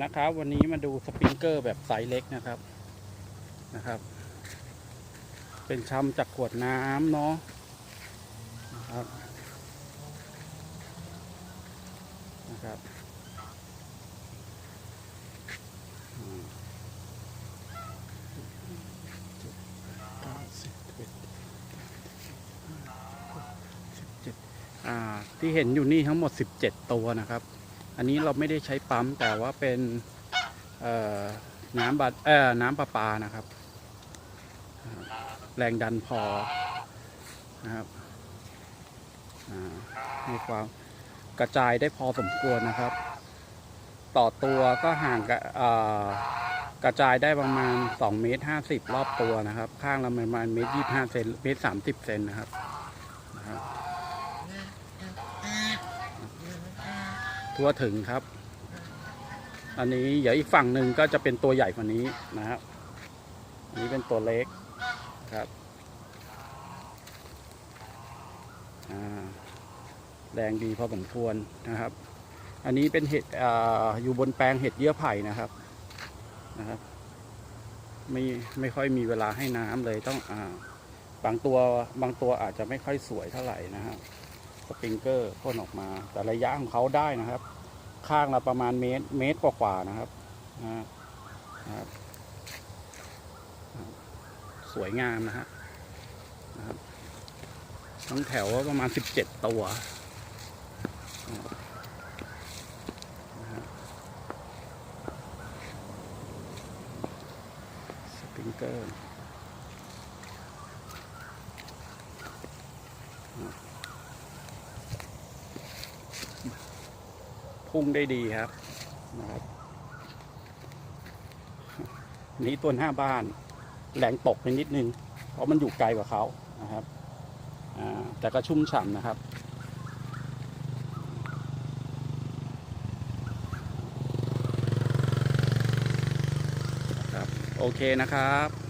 นะครับ วันนี้มาดูสปริงเกอร์แบบไซส์เล็กนะครับนะครับ เป็นชำจากขวดน้ำเนาะนะครับนะครับอ่าที่เห็นอยู่นี่ทั้งหมด 17 ตัวนะครับ อันนี้เราไม่ได้ใช้ปั๊มแต่ว่าเป็นน้ำบัดเอ่อน้ำประปานะครับ แรงดันพอนะครับอ่าให้ความกระจายได้พอสมควรนะครับ ต่อตัวก็ห่างกับกระจายได้ประมาณ2เมตร50 รอบตัวนะครับ ข้างละประมาณเมตร25เซนเมตร30เซนนะครับนะครับ ทั่วถึงครับ อันนี้เดี๋ยวอีกฝั่งหนึ่งก็จะเป็นตัวใหญ่กว่านี้นะครับ อันนี้เป็นตัวเล็กครับแรงดีพอสมควรนะครับ อันนี้เป็นเห็ดออยู่บนแปลงเห็ดเยื่อไผ่นะครับนะครับ ไม่ไม่ค่อยมีเวลาให้น้ำเลยต้องอ่าบางตัวบางตัวอาจจะไม่ค่อยสวยเท่าไหร่นะครับ สปริงเกอร์พ่นออกมา แต่ระยะของเขาได้นะครับ ข้างละประมาณเมตรเมตรกว่าๆนะครับนะครับ สวยงามนะฮะนะครับทั้งแถวประมาณสิบเจ็ดตัวสปริงเกอร์ พุ่งได้ดีครับนะครับนี้ตัวหน้าบ้านแรงตกไปนิดนึง เพราะมันอยู่ไกลกว่าเขานะครับแต่ก็ชุ่มฉ่ำนะครับครับโอเคนะครับ